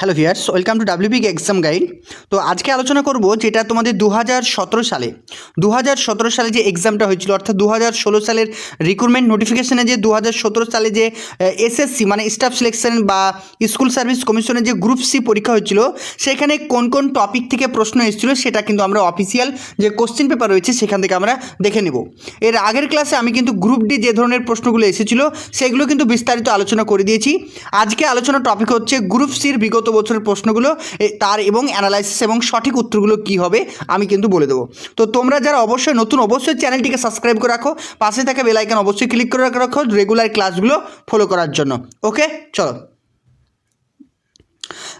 Hello viewers welcome to ডাব্লিউপিক exam guide তো আজকে আলোচনা করব যেটা তোমাদের দু সতেরো সালে দু সতেরো সালে যে এক্সামটা হয়েছিল, অর্থাৎ দু ষোলো সালের রিক্রুটমেন্ট নোটিফিকেশনে যে দু সতেরো সালে যে এসএসসি মানে স্টাফ সিলেকশন বা স্কুল সার্ভিস কমিশনের যে গ্রুপ সি পরীক্ষা হয়েছিল, সেখানে কোন কোন টপিক থেকে প্রশ্ন এসেছিল সেটা কিন্তু আমরা অফিসিয়াল যে কোশ্চেন পেপার রয়েছে সেখান থেকে আমরা দেখে নেব। এর আগের ক্লাসে আমি কিন্তু গ্রুপ ডি যে ধরনের প্রশ্নগুলো এসেছিল, সেগুলো কিন্তু বিস্তারিত আলোচনা করে দিয়েছি। আজকে আলোচনার টপিক হচ্ছে গ্রুপ সির বিগত বছরের প্রশ্নগুলো তার এবং অ্যানালাইসিস এবং সঠিক উত্তরগুলো কি হবে, আমি কিন্তু বলে দেবো। তো তোমরা যারা অবশ্যই নতুন, অবশ্যই চ্যানেলটিকে সাবস্ক্রাইব করে রাখো। পাশে থাকা বেলাইকান অবশ্যই ক্লিক করে রাখো রেগুলার ক্লাসগুলো ফলো করার জন্য। ওকে চলো।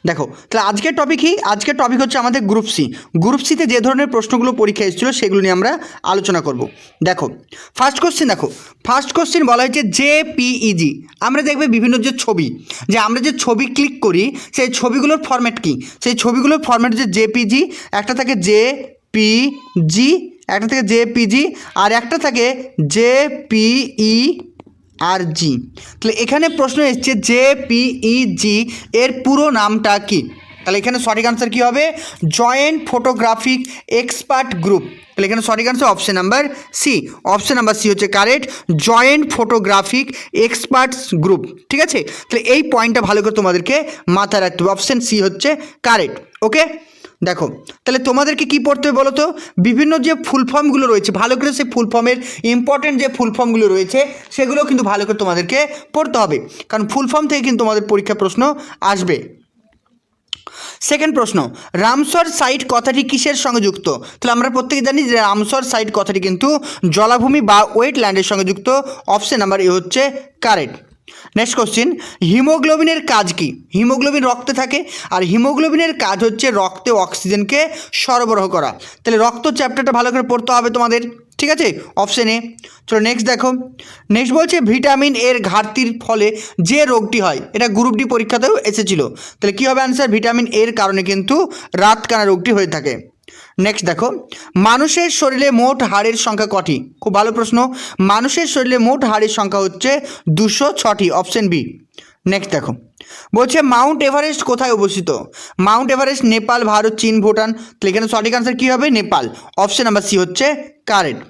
দেখো, তাহলে আজকের টপিক কি? আজকের টপিক হচ্ছে আমাদের গ্রুপ সি গ্রুপ সিতে যে ধরনের প্রশ্নগুলো পরীক্ষা এসেছিল, সেগুলো নিয়ে আমরা আলোচনা করব। দেখো ফার্স্ট কোশ্চেন দেখো ফার্স্ট কোশ্চেন বলা হয়েছে জে পিইজি আমরা দেখবে বিভিন্ন যে ছবি, যে আমরা যে ছবি ক্লিক করি, সেই ছবিগুলোর ফরম্যাট কি? সেই ছবিগুলোর ফরম্যাট যে জেপিজি একটা থাকে জে পিজি একটা থাকে জে পিজি আর একটা থাকে জে পিই আর জি। তাহলে এখানে প্রশ্ন এসছে জে পিইজি এর পুরো নামটা কি? তাহলে এখানে সঠিক আনসার কী হবে? জয়েন্ট ফটোগ্রাফিক এক্সপার্ট গ্রুপ তাহলে এখানে সঠিক answer option number C option number C হচ্ছে correct joint photographic experts group ঠিক আছে? তাহলে এই পয়েন্টটা ভালো করে তোমাদেরকে মাথায় রাখতে হবে। অপশন সি হচ্ছে কারেক্ট ওকে দেখো, তাহলে তোমাদেরকে কি পড়তে হবে বলো তো? বিভিন্ন যে ফুল ফর্মগুলো রয়েছে, ভালো করে সেই ফুল ফর্মের ইম্পর্টেন্ট যে ফুল ফর্মগুলো রয়েছে সেগুলো কিন্তু ভালো করে তোমাদেরকে পড়তে হবে। কারণ ফুল ফর্ম থেকে কিন্তু তোমাদের পরীক্ষা প্রশ্ন আসবে। সেকেন্ড প্রশ্ন, রামসর সাইট কথাটি কিসের সঙ্গে যুক্ত? তাহলে আমরা প্রত্যেকে জানি যে রামসর সাইট কথাটি কিন্তু জলাভূমি বা ওয়েটল্যান্ডের সঙ্গে যুক্ত। অপশন নাম্বার এ হচ্ছে কারেক্ট নেক্সট কোশ্চিন হিমোগ্লোবিনের কাজ কি? হিমোগ্লোবিন রক্তে থাকে, আর হিমোগ্লোবিনের কাজ হচ্ছে রক্তে অক্সিজেনকে সরবরাহ করা। তাহলে রক্ত চ্যাপ্টারটা ভালো করে পড়তে হবে তোমাদের, ঠিক আছে? অপশন চলো নেক্সট দেখো। নেক্সট বলছে ভিটামিন এর ঘাটতির ফলে যে রোগটি হয়, এটা গ্রুপ ডি পরীক্ষাতেও এসেছিল। তাহলে কী হবে অ্যান্সার ভিটামিন এর কারণে কিন্তু রাতকানা রোগটি হয়ে থাকে। নেক্সট দেখো, মানুষের শরীরে মোট হাড়ের সংখ্যা কটি? খুব ভালো প্রশ্ন। মানুষের শরীরে মোট হাড়ের সংখ্যা হচ্ছে দুশো ছটি অপশন বি নেক্সট দেখো, বলছে মাউন্ট এভারেস্ট কোথায় অবস্থিত? মাউন্ট এভারেস্ট নেপাল, ভারত, চীন, ভুটান। তাহলে এখানে সঠিক আনসার কী হবে? নেপাল। অপশন নাম্বার সি হচ্ছে কারেন্ট।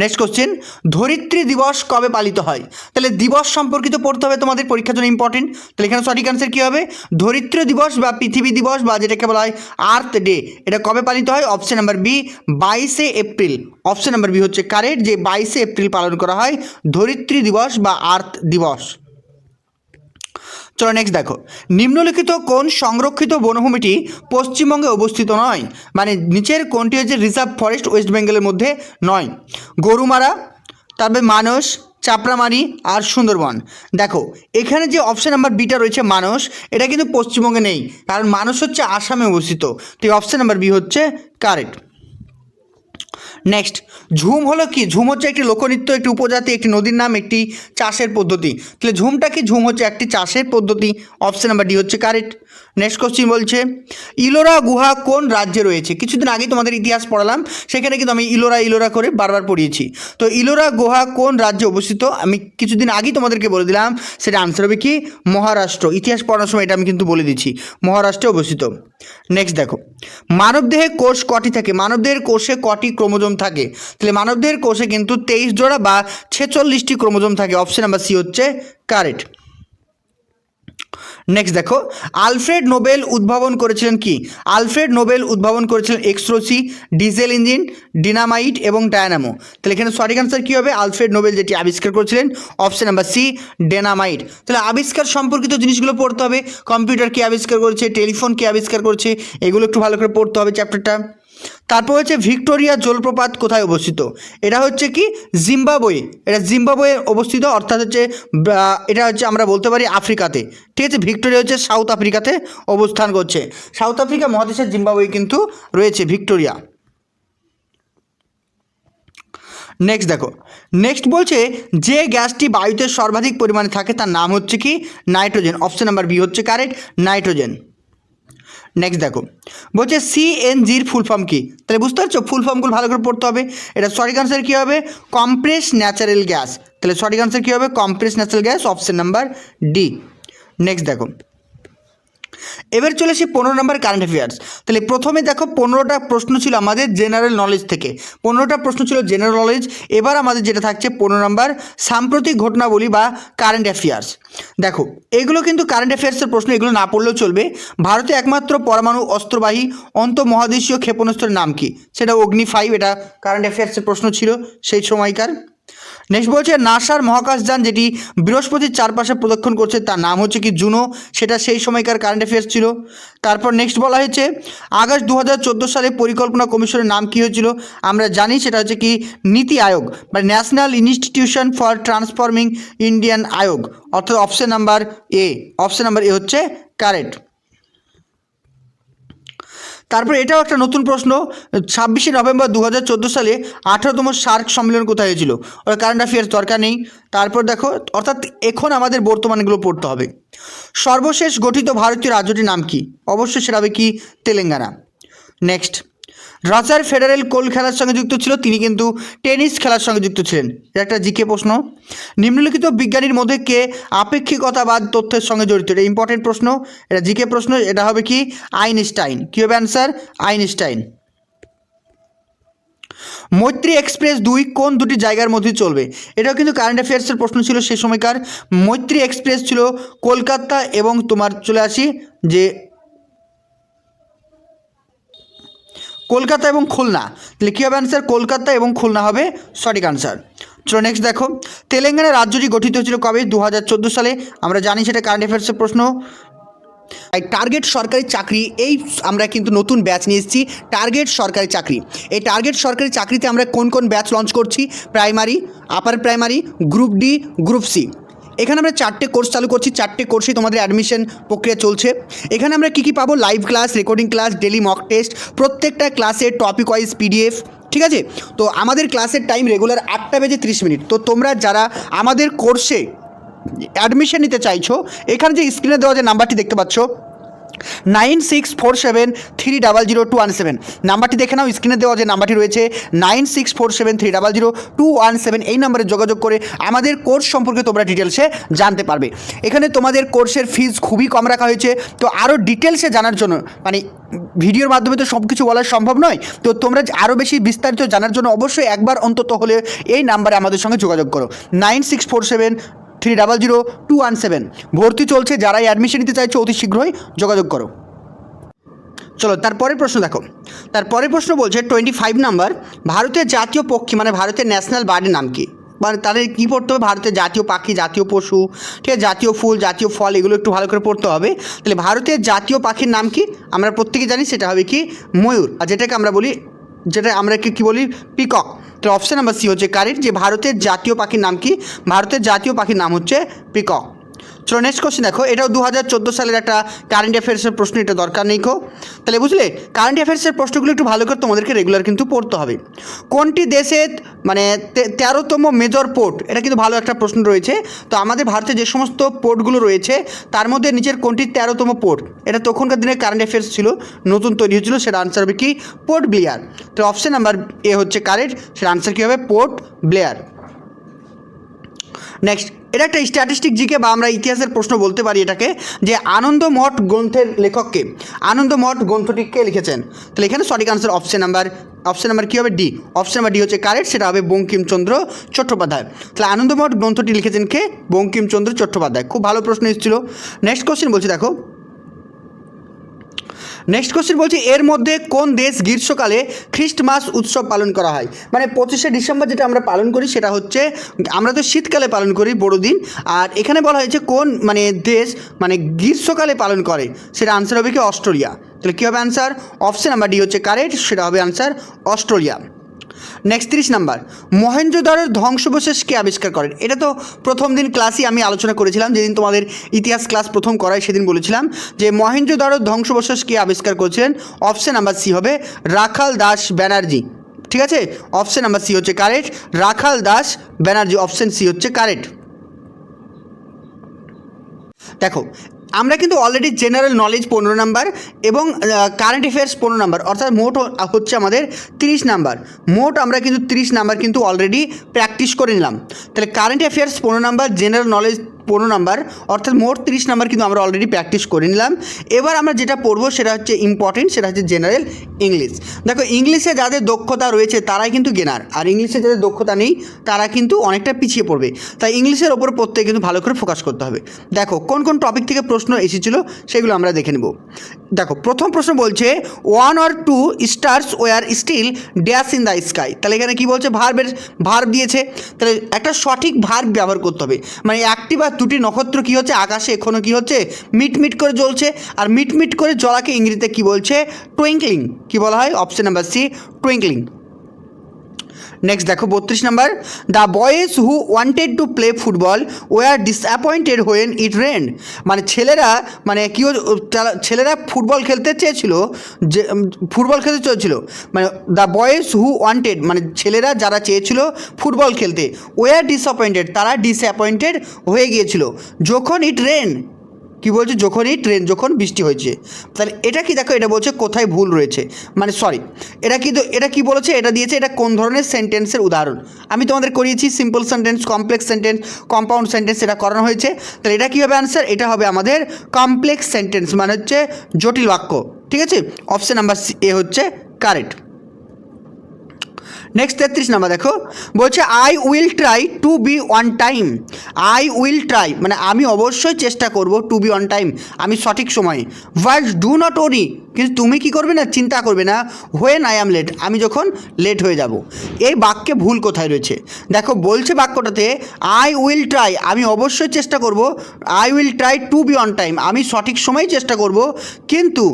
নেক্সট কোশ্চেন ধরিত্রী দিবস কবে পালিত হয়? তাহলে দিবস সম্পর্কিত পড়তে হবে তোমাদের পরীক্ষার জন্য ইম্পর্টেন্ট তাহলে এখানে সঠিক অ্যান্সার কী হবে? ধরিত্র দিবস বা পৃথিবী দিবস বা যেটাকে বলা হয় আর্থ ডে এটা কবে পালিত হয়? অপশন নাম্বার বি বাইশে এপ্রিল। অপশন নাম্বার বি হচ্ছে কারেক্ট যে বাইশে এপ্রিল পালন করা হয় ধরিত্রী দিবস বা আর্থ দিবস। চলো নেক্সট দেখো। নিম্নলিখিত কোন সংরক্ষিত বনভূমিটি পশ্চিমবঙ্গে অবস্থিত নয় মানে নিচের কোনটি হচ্ছে রিজার্ভ ফরেস্ট ওয়েস্ট বেঙ্গলের মধ্যে নয়। গরুমারা, তারপরে মানস, চাপড়ামারি আর সুন্দরবন। দেখো, এখানে যে অপশান নাম্বার বিটা রয়েছে মানস, এটা কিন্তু পশ্চিমবঙ্গে নেই, কারণ মানুষ হচ্ছে আসামে অবস্থিত। তো এই অপশন নাম্বার বি হচ্ছে কারেক্ট নেক্সট ঝুম হলো কি? ঝুম হচ্ছে একটি লোকনৃত্য, একটি উপজাতি, একটি নদীর নাম, একটি চাষের পদ্ধতি। তাহলে ঝুমটা কি? ঝুম হচ্ছে একটি চাষের পদ্ধতি। অপশন নাম্বার ডি হচ্ছে কারেক্ট নেক্সট কোশ্চিন বলছে, ইলোরা গুহা কোন রাজ্যে রয়েছে? কিছুদিন আগে তোমাদের ইতিহাস পড়ালাম, সেখানে কিন্তু আমি ইলোরা ইলোরা করে বারবার পড়িয়েছি। তো ইলোরা গুহা কোন রাজ্যে অবস্থিত? আমি কিছুদিন আগেই তোমাদেরকে বলে দিলাম, সেটা আনসার হবে কি? মহারাষ্ট্র। ইতিহাস পড়ানোর সময় এটা আমি কিন্তু বলে দিচ্ছি, মহারাষ্ট্রে অবস্থিত। নেক্সট দেখো, মানবদেহে কোষ কটি থাকে? মানবদেহের কোষে কটি ক্রোমোজোম থাকে। তাহলে মানবদের কোষে কিন্তু তেইশ জোড়া বা ছেচল্লিশটি ক্রোমোজোম থাকে। অপশন নাম্বার সি হচ্ছে কারেক্ট নেক্সট দেখো, আলফ্রেড নোবেল উদ্ভাবন করেছিলেন কি? আলফ্রেড নোবেল উদ্ভাবন করেছিলেন এক্সট্রোসি ডিজেল ইঞ্জিন, ডিনামাইট এবং ডায়নামো। তাহলে এখানে সঠিক আনসার কী হবে? আলফ্রেড নোবেল যেটি আবিষ্কার করেছিলেন, অপশন নাম্বার সি, ডেনামাইট। তাহলে আবিষ্কার সম্পর্কিত জিনিসগুলো পড়তে হবে। কম্পিউটার কে আবিষ্কার করেছে? টেলিফোন কে আবিষ্কার করেছে? এগুলো একটু ভালো করে পড়তে হবে চ্যাপ্টারটা তারপর হচ্ছে ভিক্টোরিয়া জলপ্রপাত কোথায় অবস্থিত? এটা হচ্ছে কি? জিম্বাবুয়ে। এটা জিম্বাবুয়ে অবস্থিত, অর্থাৎ হচ্ছে এটা হচ্ছে আমরা বলতে পারি আফ্রিকাতে। ঠিক আছে? ভিক্টোরিয়া হচ্ছে সাউথ আফ্রিকাতে অবস্থান করছে। সাউথ আফ্রিকা মহাদেশের জিম্বাবুয়ে কিন্তু রয়েছে, ভিক্টোরিয়া। নেক্সট দেখো। নেক্সট বলছে যে গ্যাসটি বায়ুতে সর্বাধিক পরিমাণে থাকে তার নাম হচ্ছে কি? নাইট্রোজেন। অপশন নাম্বার বি হচ্ছে কারেক্ট নাইট্রোজেন নেক্সট দেখো। বলছে সিএনজির ফুল ফর্ম কী? তাহলে বুঝতে পারছ? ফুল ফর্মগুলো ভালো করে পড়তে হবে। এটা সঠিক আনসার কী হবে? কম্প্রেস ন্যাচারাল গ্যাস তাহলে সঠিক আনসার কী হবে? Compress natural gas option number D next দেখো। এবার চলে আসি পনেরো নম্বর কারেন্ট অ্যাফেয়ার্স তাহলে প্রথমে দেখো পনেরোটা প্রশ্ন ছিল আমাদের জেনারেল নলেজ থেকে। পনেরোটা প্রশ্ন ছিল জেনারেল নলেজ এবার আমাদের যেটা থাকছে পনেরো নম্বর সাম্প্রতিক ঘটনাবলী বা কারেন্ট অ্যাফেয়ার্স দেখো, এগুলো কিন্তু কারেন্ট অ্যাফেয়ার্সের প্রশ্ন, এগুলো না পড়লেও চলবে। ভারতে একমাত্র পরমাণু অস্ত্রবাহী অন্তঃমহাদেশীয় ক্ষেপণাস্ত্রের নাম কি? সেটা অগ্নি ফাইভ এটা কারেন্ট অ্যাফেয়ার্সের প্রশ্ন ছিল সেই সময়কার। নেক্সট বলছে, নাসার মহাকাশযান যেটি বৃহস্পতির চারপাশে প্রদক্ষিণ করছে, তার নাম হচ্ছে কি জুনো, সেটা সেই সময়কার কারেন্ট অ্যাফেয়ার্স ছিল। তারপর নেক্সট বলা হয়েছে, আগস্ট দু হাজার চোদ্দ সালে পরিকল্পনা কমিশনের নাম কী হয়েছিল? আমরা জানি সেটা হচ্ছে কি নীতি আয়োগ বা national institution for transforming Indian Aayog, অর্থাৎ option number A option number A হচ্ছে কারেক্ট তারপর এটাও একটা নতুন প্রশ্ন, ছাব্বিশে নভেম্বর দু হাজার চোদ্দ সালে আঠারোতম সার্ক সম্মেলন কোথায় হয়েছিল? ওর কারেন্ট অ্যাফেয়ার্স দরকার নেই। তারপর দেখো, অর্থাৎ এখন আমাদের বর্তমানগুলো পড়তে হবে। সর্বশেষ গঠিত ভারতীয় রাজ্যটির নাম কি? অবশ্যই সেটা হবে কি? তেলেঙ্গানা। নেক্সট রাজার ফেডারেল কোল খেলার সঙ্গে যুক্ত ছিল, তিনি কিন্তু টেনিস খেলার সঙ্গে যুক্ত ছিলেন। এটা একটা জিকে প্রশ্ন। নিম্নলিখিত বিজ্ঞানীর মধ্যে কে আপেক্ষিকতাবাদ তথ্যের সঙ্গে জড়িত? এটা ইম্পর্টেন্ট প্রশ্ন। এটা জিকে প্রশ্ন, এটা হবে কি? আইনস্টাইন। কী হবে অ্যান্সার আইনস্টাইন। মৈত্রী এক্সপ্রেস দুই কোন দুটি জায়গার মধ্যে চলবে? এটাও কিন্তু কারেন্ট অ্যাফেয়ার্সের প্রশ্ন ছিল সে সময়কার। মৈত্রী এক্সপ্রেস ছিল কলকাতা এবং তোমার চলে আসি যে কলকাতা এবং খুলনা। তাহলে কী হবে অ্যান্সার কলকাতা এবং খুলনা হবে। সঠিক আনসার চলো নেক্সট দেখো, তেলেঙ্গানা রাজ্যটি গঠিত হয়েছিল কবে? দু হাজার চোদ্দ সালে। আমরা জানি সেটা কারেন্ট অ্যাফেয়ার্সের প্রশ্ন। এই টার্গেট সরকারি চাকরি, এই আমরা কিন্তু নতুন ব্যাচ নিয়ে এসেছি। টার্গেট সরকারি চাকরি। এই টার্গেট সরকারি চাকরিতে আমরা কোন কোন ব্যাচ লঞ্চ করছি? Primary upper primary group D group C এখানে আমরা চারটে কোর্স চালু করছি, চারটে কোর্সেই তোমাদের অ্যাডমিশন প্রক্রিয়া চলছে। এখানে আমরা কী কী পাবো? Live class recording class daily mock test প্রত্যেকটা ক্লাসের টপিক ওয়াইজ পিডিএফ ঠিক আছে? তো আমাদের ক্লাসের টাইম রেগুলার আটটা বেজে ত্রিশ মিনিট। তো তোমরা যারা আমাদের কোর্সে অ্যাডমিশন নিতে চাইছো, এখানে যে স্ক্রিনে দেওয়া যে নাম্বারটি দেখতে পাচ্ছ nine six four seven three double zero two one seven. নাম্বারটি দেখে নাও, স্ক্রিনে দেওয়া যে নাম্বারটি রয়েছে, nine six four seven three double zero two one seven, এই নাম্বারে যোগাযোগ করে আমাদের কোর্স সম্পর্কে তোমরা ডিটেলসে জানতে পারবে। এখানে তোমাদের কোর্সের ফিজ খুবই কম রাখা হয়েছে, তো আরও ডিটেলসে জানার জন্য মানে ভিডিওর মাধ্যমে তো সব কিছু বলা সম্ভব নয়, তো তোমরা আরও বেশি বিস্তারিত জানার জন্য অবশ্যই একবার অন্তত হলে এই নাম্বারে আমাদের সঙ্গে যোগাযোগ করো। Nine six four seven three double zero two one seven. ভর্তি চলছে, যারাই অ্যাডমিশন নিতে চাইছো অতি শীঘ্রই যোগাযোগ করো। চলো, তারপরের প্রশ্ন দেখো। তারপরের প্রশ্ন বলছে টোয়েন্টি ফাইভ নাম্বার ভারতের জাতীয় পক্ষী মানে ভারতের ন্যাশনাল বার্ডের নাম কি? মানে তাদের কী পড়তে হবে? ভারতের জাতীয় পাখি, জাতীয় পশু, ঠিক আছে? জাতীয় ফুল, জাতীয় ফল, এগুলো একটু ভালো করে পড়তে হবে। তাহলে ভারতের জাতীয় পাখির নাম কি? আমরা প্রত্যেকে জানি, সেটা হবে কি ময়ূর। আর যেটাকে আমরা বলি যেটা আমরা কি কী বলি? পিকক তো অপশান নাম্বার সি হচ্ছে কারেক্ট যে ভারতের জাতীয় পাখির নাম কি? ভারতের জাতীয় পাখির নাম হচ্ছে পিকক। চলো নেক্সট কোশ্চেন দেখো, এটাও দু হাজার চোদ্দ সালের একটা কারেন্ট অ্যাফেয়ার্সের প্রশ্ন, এটা দরকার নেই কো। তাহলে বুঝলে কারেন্ট অ্যাফেয়ার্সের প্রশ্নগুলো একটু ভালো করে তোমাদেরকে রেগুলার কিন্তু পড়তে হবে। কোনটি দেশের মানে তেরোতম মেজর পোর্ট এটা কিন্তু ভালো একটা প্রশ্ন রয়েছে। তো আমাদের ভারতে যে সমস্ত পোর্টগুলো রয়েছে, তার মধ্যে নিচের কোনটি তেরোতম পোর্ট এটা তখনকার দিনে কারেন্ট অ্যাফেয়ার্স ছিল, নতুন তৈরি হয়েছিল, সেটা আনসার হবে কি? পোর্ট ব্লেয়ার তো অপশন নাম্বার এ হচ্ছে কারেক্ট সেটা আনসার কী হবে? পোর্ট ব্লেয়ার নেক্সট এটা একটা স্ট্যাটিস্টিক জিকে বা আমরা ইতিহাসের প্রশ্ন বলতে পারি এটাকে, যে আনন্দমঠ গ্রন্থের লেখককে আনন্দমঠ গ্রন্থটি কে লিখেছেন? তাহলে এখানে সঠিক answer option number option number কী হবে? ডি অপশন নাম্বার ডি হচ্ছে কারেক্ট সেটা হবে বঙ্কিমচন্দ্র চট্টোপাধ্যায়। তাহলে আনন্দমঠ গ্রন্থটি লিখেছেন কে? বঙ্কিমচন্দ্র চট্টোপাধ্যায়। খুব ভালো প্রশ্ন এসেছিল। নেক্সট কোশ্চেন বলছি, দেখো। নেক্সট কোশ্চেন বলছি, এর মধ্যে কোন দেশ গ্রীষ্মকালে খ্রিস্টমাস উৎসব পালন করা হয়? মানে পঁচিশে ডিসেম্বর যেটা আমরা পালন করি, সেটা হচ্ছে, আমরা তো শীতকালে পালন করি, বড়দিন। আর এখানে বলা হয়েছে কোন মানে দেশ মানে গ্রীষ্মকালে পালন করে? সেটা আনসার হবে কি, অস্ট্রেলিয়া। তাহলে কী হবে আনসার অপশান নাম্বার ডি হচ্ছে কারেক্ট সেটা হবে আনসার অস্ট্রেলিয়া। নেক্সট তিরিশ নাম্বার মহেঞ্জোদারোর ধ্বংসবশেষ কে আবিষ্কার করেন? এটা তো প্রথম দিন ক্লাসই আমি আলোচনা করেছিলাম, যেদিন তোমাদের ইতিহাস ক্লাস প্রথম করায় সেদিন বলেছিলাম যে মহেঞ্জোদারোর ধ্বংসবশেষ কে আবিষ্কার করেছিলেন? অপশন নাম্বার সি হবে রাখাল দাস ব্যানার্জি। ঠিক আছে? অপশন নাম্বার সি হচ্ছে correct Rakhal Das Banerjee. Option C হচ্ছে কারেক্ট দেখো আমরা কিন্তু অলরেডি জেনারেল নলেজ পনেরো নাম্বার এবং কারেন্ট অ্যাফেয়ার্স পনেরো নাম্বার অর্থাৎ মোট হচ্ছে আমাদের তিরিশ নাম্বার মোট আমরা কিন্তু তিরিশ নাম্বার কিন্তু অলরেডি প্র্যাকটিস করে নিলাম। তাহলে কারেন্ট অ্যাফেয়ার্স পনেরো নাম্বার জেনারেল নলেজ পনেরো নাম্বার, অর্থাৎ মোট তিরিশ নাম্বার কিন্তু আমরা অলরেডি প্র্যাকটিস করে নিলাম। এবার আমরা যেটা পড়ব সেটা হচ্ছে ইম্পর্টেন্ট সেটা হচ্ছে জেনারেল ইংলিশ দেখো ইংলিশে যাদের দক্ষতা রয়েছে তারাই কিন্তু গেনার আর ইংলিশে যাদের দক্ষতা নেই তারা কিন্তু অনেকটা পিছিয়ে পড়বে। তাই ইংলিশের ওপর প্রত্যেকে কিন্তু ভালো করে ফোকাস করতে হবে। দেখো, কোন কোন টপিক থেকে প্রশ্ন এসেছিল সেগুলো আমরা দেখে নেব। দেখো, প্রথম প্রশ্ন বলছে one or two stars were still dash in the sky তাহলে এখানে কি বলছে? ভার্বের ভার্ব দিয়েছে। তাহলে একটা সঠিক ভার্ব ব্যবহার করতে হবে। মানে একটি বা দুটি নক্ষত্র কি হচ্ছে? আকাশে এখনও কি হচ্ছে? মিটমিট করে জ্বলছে। আর মিটমিট করে জ্বলাকে ইংরেজিতে কি বলছে? টুইঙ্কলিং। কি বলা হয়? Option number C, twinkling. Next দেখো, বত্রিশ number. The boys who wanted to play football were disappointed when it rain মানে ছেলেরা মানে কী ছেলেরা ফুটবল খেলতে চেয়েছিল, যে ফুটবল খেলতে চেয়েছিল। মানে দ্য বয়েজ হু ওয়ান্টেড মানে ছেলেরা যারা চেয়েছিল ফুটবল খেলতে ওয়ার ডিসঅ্যাপয়েন্টেড তারা ডিসঅ্যাপয়েন্টেড হয়ে গিয়েছিল। যখন ইট রেন কি বলছে? যখনই ট্রেন যখন বৃষ্টি হয়েছে, তাহলে এটা কি দেখো, এটা বলছে কোথায় ভুল রয়েছে। মানে সরি এটা কি এটা কি বলেছে, এটা দিয়েছে, এটা কোন ধরনের সেন্টেন্সের উদাহরণ? আমি তোমাদের করিয়েছি simple sentence complex sentence compound sentence এটা করানো হয়েছে। তাহলে এটা কী হবে অ্যান্সার এটা হবে আমাদের কমপ্লেক্স সেন্টেন্স মানে হচ্ছে জটিল বাক্য। ঠিক আছে? অপশন নাম্বার এ হচ্ছে কারেক্ট নেক্সট তেত্রিশ নাম্বার দেখো, বলছে I will try to be on time I will try মানে আমি অবশ্যই চেষ্টা করব টু বি অন টাইম আমি সঠিক সময়ে। বাট ডু নট ওরি কিন্তু তুমি কি করবে না? চিন্তা করবে না। হোয়েন আই অ্যাম লেট আমি যখন লেট হয়ে যাব। এই বাক্যে ভুল কোথায় রয়েছে? দেখো, বলছে বাক্যটাতে আই উইল ট্রাই আমি অবশ্যই চেষ্টা করব। I will try to be on time আমি সঠিক সময়ে চেষ্টা করব। কিন্তু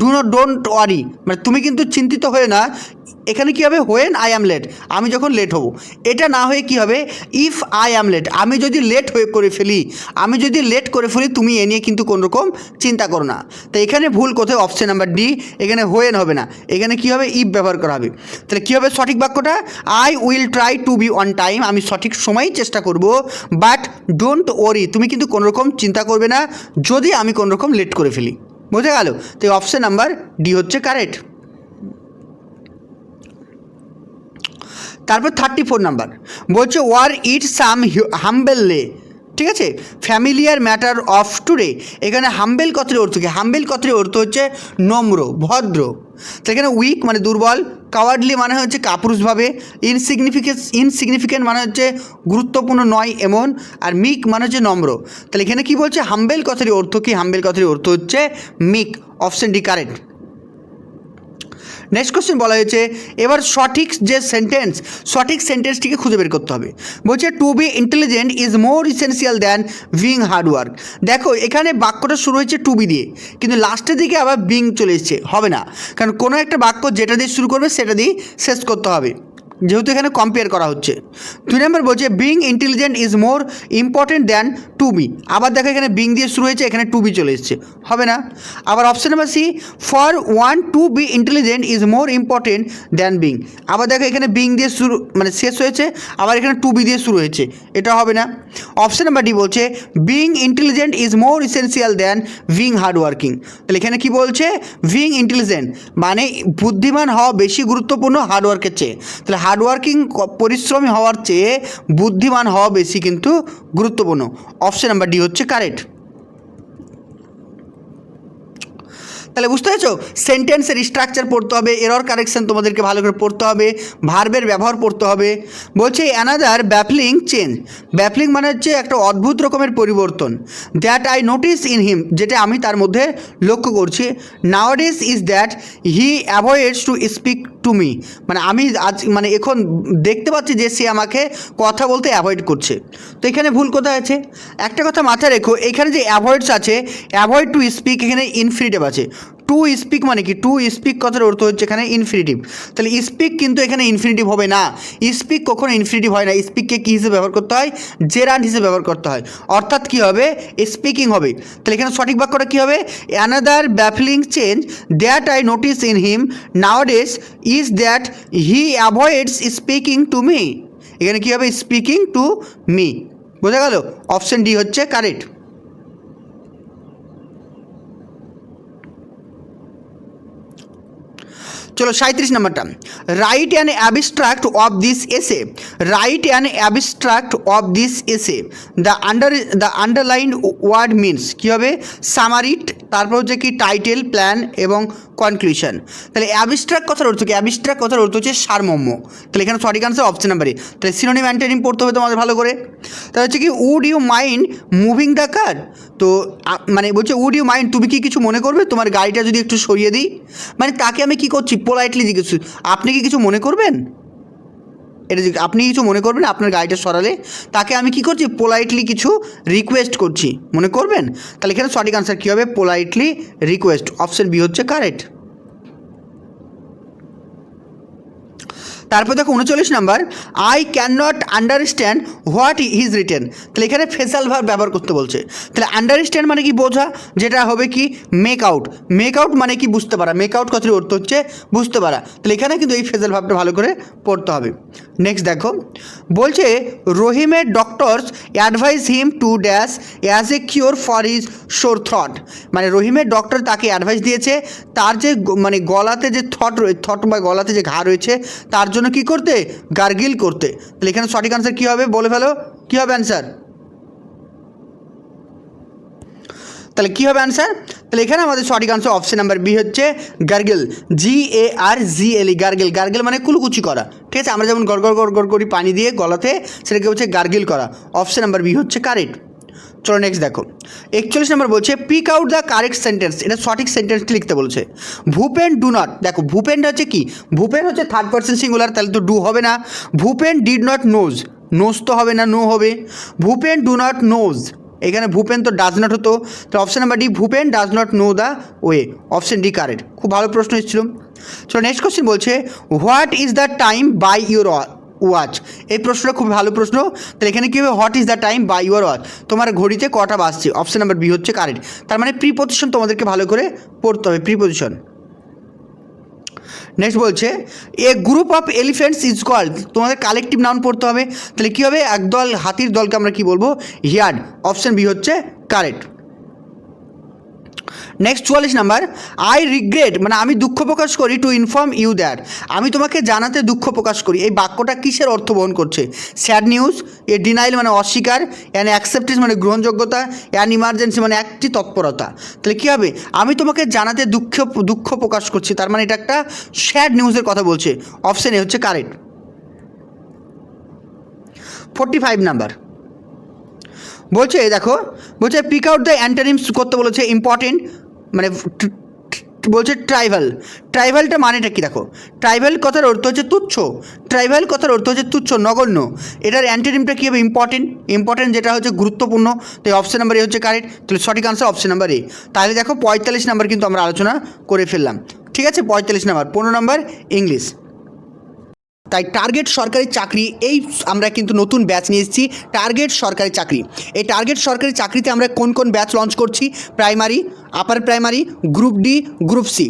ডু নট ডোন্ট ওয়ারি মানে তুমি কিন্তু চিন্তিত হয়ে না। এখানে কী হবে? হোয়েন আই অ্যাম লেট আমি যখন লেট হব। এটা না হয়ে কি হবে? ইফ আই অ্যাম লেট আমি যদি লেট হয়ে করে ফেলি, আমি যদি লেট করে ফেলি, তুমি এ নিয়ে কিন্তু কোনো রকম চিন্তা করো না। তো এখানে ভুল কোথায়? অপশন নাম্বার ডি এখানে হোয়েন হবে না। এখানে কী হবে? ইফ ব্যবহার করা হবে। তাহলে কী হবে সঠিক বাক্যটা? I will try to be on time আমি সঠিক সময়ই চেষ্টা করব। বাট ডোন্ট ওরি তুমি কিন্তু কোনো রকম চিন্তা করবে না। যদি আমি কোনো রকম লেট করে ফেলি। বোঝা গেল? তো অপশন নাম্বার ডি হচ্ছে কারেক্ট তারপর থার্টি ফোর নাম্বার বলছে ওয়ার ইট সাম হাম্বেললে ঠিক আছে? ফ্যামিলিয়ার ম্যাটার অফ টুডে এখানে হাম্বেল কথার অর্থ কি? হাম্বেল কথার অর্থ হচ্ছে নম্র, ভদ্র। তো এখানে উইক মানে দুর্বল কাওয়ার্ডলি মানে হচ্ছে কাপুরুষভাবে ইনসিগনিফিকেন্স ইনসিগনিফিকেন্ট মানে হচ্ছে গুরুত্বপূর্ণ নয়, এমন, আর মিক মানে হচ্ছে নম্র। তাহলে এখানে কি বলছে? হাম্বেল কথার অর্থ কি? হাম্বেল কথার অর্থ হচ্ছে meek option D correct next question বলা হয়েছে, এবার সঠিক যে সেন্টেন্স সঠিক সেন্টেন্সটিকে খুঁজে বের করতে হবে। বলছে to be intelligent is more essential than being hard work দেখো, এখানে বাক্যটা শুরু হয়েছে টু বি দিয়ে, কিন্তু লাস্টের দিকে আবার বিং চলে এসছে, হবে না। কারণ কোনো একটা বাক্য যেটা দিয়ে শুরু করবে, সেটা দিয়ে শেষ করতে হবে। যেহেতু এখানে কম্পেয়ার করা হচ্ছে। দুই নম্বর বলছে being intelligent is more important than to be আবার দেখো এখানে বিং দিয়ে শুরু হয়েছে, এখানে টু বি চলে এসছে। হবে না? আবার option number C for one to be intelligent is more important than being আবার দেখো এখানে বিং দিয়ে শুরু মানে শেষ হয়েছে, আবার এখানে টু বি দিয়ে শুরু হয়েছে। এটা হবে না? অপশন নাম্বার ডি বলছে being intelligent is more essential than being hard working তাহলে এখানে কি বলছে? বিং ইন্টেলিজেন্ট মানে বুদ্ধিমান হওয়া বেশি গুরুত্বপূর্ণ হার্ডওয়ার্কের চেয়ে। তাহলে হার্ডওয়ার্কিং পরিশ্রমী হওয়ার চেয়ে বুদ্ধিমান হওয়া বেশি কিন্তু গুরুত্বপূর্ণ। অপশান নাম্বার ডি হচ্ছে কারেক্ট তাহলে বুঝতে পেরেছ? সেন্টেন্সের স্ট্রাকচার পড়তে হবে এরর কারেকশন তোমাদেরকে ভালো করে পড়তে হবে ভার্বের ব্যবহার পড়তে হবে। বলছে অ্যানাদার ব্যাফলিং চেঞ্জ ব্যাফলিং মানে হচ্ছে একটা অদ্ভুত রকমের পরিবর্তন that I notice in him যেটা আমি তার মধ্যে লক্ষ্য করছি। Nowadays is that he avoids to speak to me মানে আমি আজ মানে এখন দেখতে পাচ্ছি যে সে আমাকে কথা বলতে অ্যাভয়েড করছে। তো এখানে ভুল কোথায় আছে? একটা কথা মাথায় রেখো, এখানে যে অ্যাভয়েডস আছে অ্যাভয়েড টু স্পিক এখানে ইনফিনিটিভ আছে। টু স্পিক মানে কি? টু স্পিক কথার অর্থ হচ্ছে এখানে ইনফিনিটিভ তাহলে স্পিক কিন্তু এখানে ইনফিনিটিভ হবে না। স্পিক কখনো ইনফিনিটিভ হয় না। স্পিককে কী হিসেবে ব্যবহার করতে হয়? জেরান্ড হিসেবে ব্যবহার করতে হয়। অর্থাৎ কী হবে? স্পিকিং হবে। তাহলে এখানে সঠিক বাক্যটা কী হবে? Another baffling change that I notice in him nowadays is that he avoids speaking to me এখানে কী হবে? স্পিকিং টু মি বোঝা গেল? অপশন ডি হচ্ছে কারেক্ট চলো সাঁত্রিশ নাম্বারটা। Write an abstract of this essay write an abstract of this essay the under the underline word means কী হবে? সামারিট তারপর হচ্ছে কি টাইটেল প্ল্যান এবং কনক্লুশন তাহলে অ্যাবস্ট্রাক্ট কথার অর্থ কি? অ্যাবস্ট্রাক্ট কথার অর্থ হচ্ছে সারমর্ম। তাহলে এখানে সঠিক আনসার অপশন নাম্বারে তাহলে সিনোনিম অ্যান্টোনিম পড়তে হবে তোমাদের ভালো করে। তাহলে হচ্ছে কি would you mind moving the car তো মানে বলছে উড ইউ মাইন্ড তুমি কি কিছু মনে করবে? তোমার গাড়িটা যদি একটু সরিয়ে দিই। মানে তাকে আমি কি করছি? পোলাইটলি জিজ্ঞেস আপনি কি কিছু মনে করবেন? এটা আপনি কিছু মনে করবেন? আপনার গাড়িটা সরালে, তাকে আমি কি করছি? পোলাইটলি কিছু রিকোয়েস্ট করছি। মনে করবেন? তাহলে এখানে সঠিক আনসার কী হবে? পোলাইটলি রিকোয়েস্ট অপশন বি হচ্ছে কারেক্ট তারপর দেখো উনচল্লিশ number I can not understand what is written তাহলে এখানে ফেসাল ভার ব্যবহার করতে বলছে। তাহলে আন্ডারস্ট্যান্ড মানে কি বোঝা? যেটা হবে কি? মেক আউট মেক আউট মানে কি? বুঝতে পারা। মেক আউট কথার অর্থ হচ্ছে বুঝতে পারা। তাহলে এখানে কিন্তু এই ফেসাল ভাবটা ভালো করে পড়তে হবে। নেক্সট দেখো। বলছে রহিমের doctors advise him to dash as a cure for his sore thought মানে রহিমের ডক্টর তাকে অ্যাডভাইস দিয়েছে, তার যে মানে গলাতে যে থট রয়েছে থট বা গলাতে যে ঘা রয়েছে, তার জন্য কি করতে? গার্গিল করতে। তাহলে এখানে সঠিক আনসার কী হবে? বলে ফেলো। কী হবে অ্যান্সার তাহলে কী হবে অ্যান্সার তাহলে এখানে আমাদের সঠিক আনসার অপশন নাম্বার বি হচ্ছে gargle. G A R G L E gargle. Gargle মানে কুলকুচি করা। ঠিক আছে? আমরা যেমন গড় গড় গড় গড় করি পানি দিয়ে গলাতে সেটাকে হচ্ছে গার্গিল করা। অপশন নাম্বার বি হচ্ছে কারেক্ট চলো নেক্সট দেখো। একচল্লিশ নম্বর বলছে pick out the correct sentence এটা সঠিক সেন্টেন্সটি লিখতে বলছে। ভূপেন ডু নট দেখো, ভূপেন হচ্ছে কি? ভূপেন হচ্ছে থার্ড পার্সন সিঙ্গুলার তাহলে তো ডু হবে না। Bhupen did not knows knows তো হবে না নো হবে। ভূপেন ডু নট নোজ এখানে ভূপেন তো ডাজ নট হতো। তো option number D Bhupen does not know the way option D correct খুব ভালো প্রশ্ন এসেছিল। চলো নেক্সট কোশ্চেন বলছে what is the time by your watch এই প্রশ্নটা খুব ভালো প্রশ্ন। তাহলে এখানে কী হবে? What is the time by your watch তোমার ঘড়িতে কটা বাজছে? অপশান নাম্বার বি হচ্ছে কারেন্ট তার মানে প্রিপোজিশন তোমাদেরকে ভালো করে পড়তে হবে প্রিপোজিশন নেক্সট বলছে a group of elephants is called তোমাদের কালেকটিভ নাউন পড়তে হবে। তাহলে কী হবে? একদল হাতির দলকে আমরা কি বলব? হিয়ার্ড অপশান বি হচ্ছে কারেক্ট নেক্সট চুয়াল্লিশ নাম্বার আই রিগ্রেট মানে আমি দুঃখ প্রকাশ করি টু ইনফর্ম ইউ দ্যাট আমি তোমাকে জানাতে দুঃখ প্রকাশ করি। এই বাক্যটা কিসের অর্থ বহন করছে? স্যাড নিউজ এ ডিনাইল মানে অস্বীকার অ্যান অ্যাকসেপ্টেন্স মানে গ্রহণযোগ্যতা অ্যান ইমার্জেন্সি মানে একটি তৎপরতা। তাহলে কী হবে? আমি তোমাকে জানাতে দুঃখ দুঃখ প্রকাশ করছি, তার মানে এটা একটা স্যাড নিউজের কথা বলছে। অপশন এ হচ্ছে কারেক্ট ফোর্টি ফাইভ নাম্বার বলছে দেখো, বলছে পিক আউট দ্য অ্যান্টানিমস করতে বলেছে ইম্পর্টেন্ট মানে বলছে ট্রাইভাল ট্রাইভালটা মানেটা কি দেখো? ট্রাইভাল কথার অর্থ হচ্ছে তুচ্ছ। ট্রাইভাল কথার অর্থ হচ্ছে তুচ্ছ, নগণ্য। এটার অ্যান্টানিমটা কী হবে? ইম্পর্টেন্ট ইম্পর্টেন্ট যেটা হচ্ছে গুরুত্বপূর্ণ। তো অপশন নাম্বার এ হচ্ছে কারেক্ট তাহলে সঠিক আনসার অপশন নাম্বার এ তাহলে দেখো, পঁয়তাল্লিশ নাম্বার কিন্তু আমরা আলোচনা করে ফেললাম। ঠিক আছে? পঁয়তাল্লিশ নাম্বার পনেরো নাম্বার ইংলিশ তাই টার্গেট সরকারি চাকরি, এই আমরা কিন্তু নতুন ব্যাচ নিয়ে এসেছি টার্গেট সরকারি চাকরি। এই টার্গেট সরকারি চাকরিতে আমরা কোন কোন ব্যাচ লঞ্চ করছি? Primary upper primary group D group C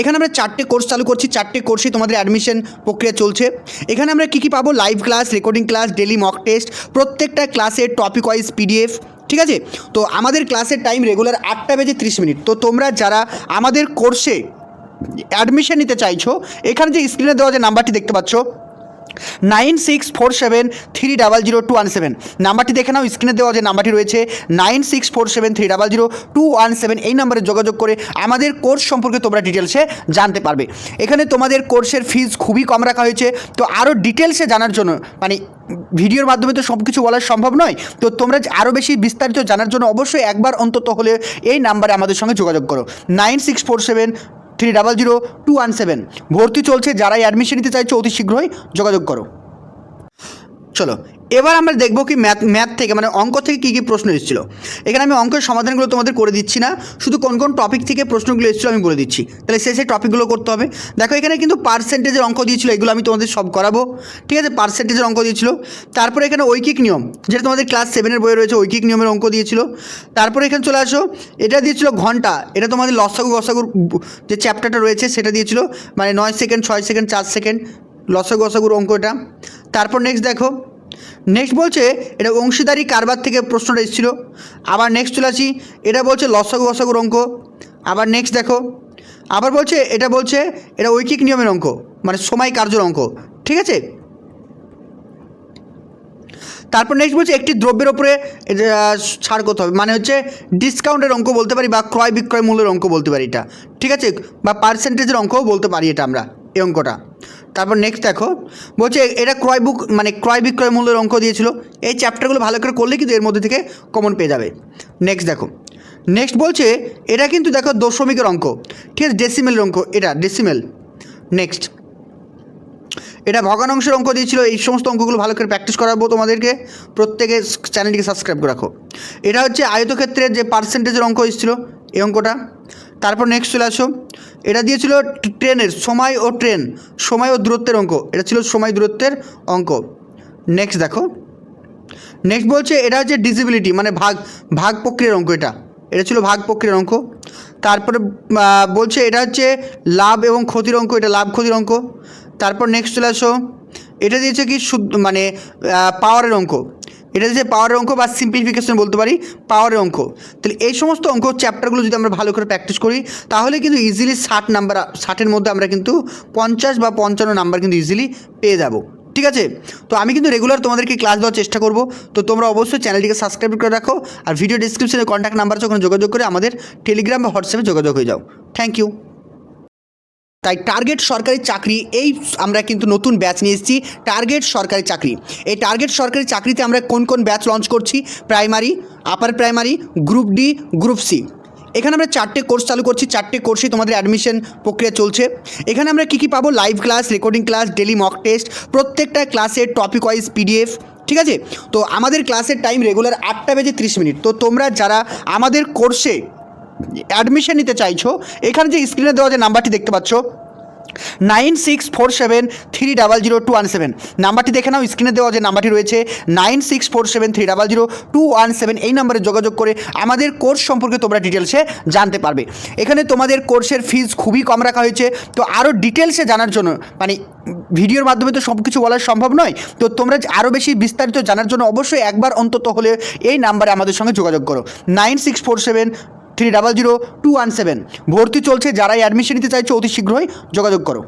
এখানে আমরা চারটে কোর্স চালু করছি, চারটে কোর্সই তোমাদের অ্যাডমিশন প্রক্রিয়া চলছে। এখানে আমরা কী কী পাবো? Live class recording class daily mock test প্রত্যেকটা ক্লাসের টপিক ওয়াইজ পিডিএফ ঠিক আছে? তো আমাদের ক্লাসের টাইম রেগুলার আটটা বেজে ত্রিশ মিনিট। তো তোমরা যারা আমাদের কোর্সে অ্যাডমিশন নিতে চাইছো, এখানে যে স্ক্রিনে দেওয়া যে নাম্বারটি দেখতে পাচ্ছ nine six four seven three double zero two one seven নাম্বারটি দেখে নাও স্ক্রিনে দেওয়া যে নাম্বারটি রয়েছে nine six four seven three double zero two one seven এই নাম্বারে যোগাযোগ করে আমাদের কোর্স সম্পর্কে তোমরা ডিটেলসে জানতে পারবে। এখানে তোমাদের কোর্সের ফিজ খুবই কম রাখা হয়েছে, তো আরও ডিটেলসে জানার জন্য মানে ভিডিওর মাধ্যমে তো সব কিছু বলা সম্ভব নয়, তো তোমরা আরও বেশি বিস্তারিত জানার জন্য অবশ্যই একবার অন্তত হলে এই নাম্বারে আমাদের সঙ্গে যোগাযোগ করো। Nine six four seven three double zero two one seven. ভর্তি চলছে, যারাই অ্যাডমিশন নিতে চাইছো, অতি শীঘ্রই যোগাযোগ করো। চলো এবার আমরা দেখব কি ম্যাথ ম্যাথ থেকে মানে অঙ্ক থেকে কী কী প্রশ্ন এসেছিল। এখানে আমি অঙ্কের সমাধানগুলো তোমাদের করে দিচ্ছি না, শুধু কোন কোন টপিক থেকে প্রশ্নগুলো এসেছিল আমি বলে দিচ্ছি। তাহলে সে সেই টপিকগুলো করতে হবে। দেখো, এখানে কিন্তু পার্সেন্টেজের অঙ্ক দিয়েছিলো, এগুলো আমি তোমাদের সব করাবো। ঠিক আছে? পার্সেন্টেজের অঙ্ক দিয়েছিল। তারপরে এখানে ঐকিক নিয়ম, যেটা তোমাদের ক্লাস সেভেনের বইয়ে রয়েছে, ঐকিক নিয়মের অঙ্ক দিয়েছিল। তারপরে এখানে চলে আসো, এটা দিয়েছিল ঘণ্টা, এটা তোমাদের লসাগু গসাগুর যে চ্যাপ্টারটা রয়েছে, সেটা দিয়েছিল মানে নয় সেকেন্ড ছয় সেকেন্ড চার সেকেন্ড লসাগু গসাগুর অঙ্ক এটা। তারপর নেক্সট দেখো নেক্সট বলছে, এটা অংশীদারি কারবার থেকে প্রশ্নটা এসেছিল। আবার নেক্সট চলে আসি, এটা বলছে লসাগু গসাগুর অঙ্ক আবার নেক্সট দেখো, আবার বলছে, এটা বলছে, এটা ঐকিক নিয়মের অঙ্ক মানে সময় কার্যর অঙ্ক ঠিক আছে? তারপর নেক্সট বলছে, একটি দ্রব্যের ওপরে ছাড় করতে হবে মানে হচ্ছে ডিসকাউন্টের অঙ্ক বলতে পারি, বা ক্রয় বিক্রয় মূল্যের অঙ্ক বলতে পারি এটা, ঠিক আছে? বা পার্সেন্টেজের অঙ্কও বলতে পারি এটা আমরা। এই অঙ্কটা। তারপর নেক্সট দেখো, বলছে এটা ক্রয় বুক মানে ক্রয় বিক্রয় মূল্যের অঙ্ক দিয়েছিল। এই চ্যাপ্টারগুলো ভালো করে করলে কিন্তু এর মধ্যে থেকে কমন পেয়ে যাবে। নেক্সট দেখো নেক্সট বলছে, এটা কিন্তু দেখো দশমিকের অঙ্ক। ঠিক আছে ডেসিমেলের অঙ্ক, এটা ডেসিমেল নেক্সট এটা ভগ্নাংশের অঙ্ক দিয়েছিল, এই সমস্ত অঙ্কগুলো ভালো করে প্র্যাকটিস করাবো তোমাদেরকে। প্রত্যেকে চ্যানেলটিকে সাবস্ক্রাইব করে রাখো। এটা হচ্ছে আয়তক্ষেত্রের যে পার্সেন্টেজের অঙ্ক এসেছিল, এই অঙ্কটা। তারপর নেক্সট চলে আসো। এটা দিয়েছিল ট্রেনের সময় ও ট্রেন, সময় ও দূরত্বের অঙ্ক। এটা ছিল সময় দূরত্বের অঙ্ক। নেক্সট দেখো। নেক্সট বলছে এটা হচ্ছে ডিসিবিলিটি মানে ভাগ ভাগ প্রক্রিয়ার অঙ্ক এটা। এটা ছিল ভাগ প্রক্রিয়ার অঙ্ক। তারপরে বলছে এটা হচ্ছে লাভ এবং ক্ষতির অঙ্ক, এটা লাভ ক্ষতির অঙ্ক। তারপর নেক্সট চলে আসো। এটা দিয়েছে কি মানে পাওয়ারের অঙ্ক। এটা দিয়েছে পাওয়ারের অঙ্ক বা সিম্পলিফিকেশন বলতে পারি, পাওয়ারের অঙ্ক। তাহলে এই সমস্ত অঙ্ক চ্যাপ্টারগুলো যদি আমরা ভালো করে প্র্যাকটিস করি, তাহলে কিন্তু ইজিলি ষাট নাম্বার ষাটের মধ্যে আমরা কিন্তু পঞ্চাশ বা পঞ্চান্ন নাম্বার কিন্তু ইজিলি পেয়ে যাব। ঠিক আছে? তো আমি কিন্তু রেগুলার তোমাদেরকে ক্লাস দেওয়ার চেষ্টা করব। তো তোমরা অবশ্যই চ্যানেলটিকে সাবস্ক্রাইব করে রাখো আর ভিডিও ডিসক্রিপশনে কন্ট্যাক্ট নাম্বার আছে, ওখানে যোগাযোগ করে আমাদের টেলিগ্রাম বা হোয়াটসঅ্যাপে যোগাযোগ হয়ে যাও। থ্যাংক ইউ তাই টার্গেট সরকারি চাকরি, এই আমরা কিন্তু নতুন ব্যাচ নিয়ে এসেছি টার্গেট সরকারি চাকরি। এই টার্গেট সরকারি চাকরিতে আমরা কোন কোন ব্যাচ লঞ্চ করছি? Primary upper primary group D group C এখানে আমরা চারটে কোর্স চালু করছি, চারটে কোর্সে তোমাদের অ্যাডমিশন প্রক্রিয়া চলছে। এখানে আমরা কী কী পাবো? Live class recording class daily mock test প্রত্যেকটা ক্লাসের টপিক ওয়াইজ পিডিএফ ঠিক আছে? তো আমাদের ক্লাসের টাইম রেগুলার আটটা বেজে ত্রিশ মিনিট। তো তোমরা যারা আমাদের কোর্সে অ্যাডমিশন নিতে চাইছো, এখানে যে স্ক্রিনে দেওয়া যে নাম্বারটি দেখতে পাচ্ছ nine six four seven three double zero two one seven নাম্বারটি দেখে নাও স্ক্রিনে দেওয়া যে নাম্বারটি রয়েছে nine six four seven three double zero two one seven এই নাম্বারে যোগাযোগ করে আমাদের কোর্স সম্পর্কে তোমরা ডিটেলসে জানতে পারবে। এখানে তোমাদের কোর্সের ফিজ খুবই কম রাখা হয়েছে, তো আরও ডিটেলসে জানার জন্য মানে ভিডিওর মাধ্যমে তো সব কিছু বলা সম্ভব নয়, তো তোমরা আরও বেশি বিস্তারিত জানার জন্য অবশ্যই একবার অন্তত হলে এই নাম্বারে আমাদের সঙ্গে যোগাযোগ করো। Nine six four seven three double zero two one seven. ভর্তি চলছে, যারাই অ্যাডমিশন নিতে চাইছো, অতি শীঘ্রই যোগাযোগ করো।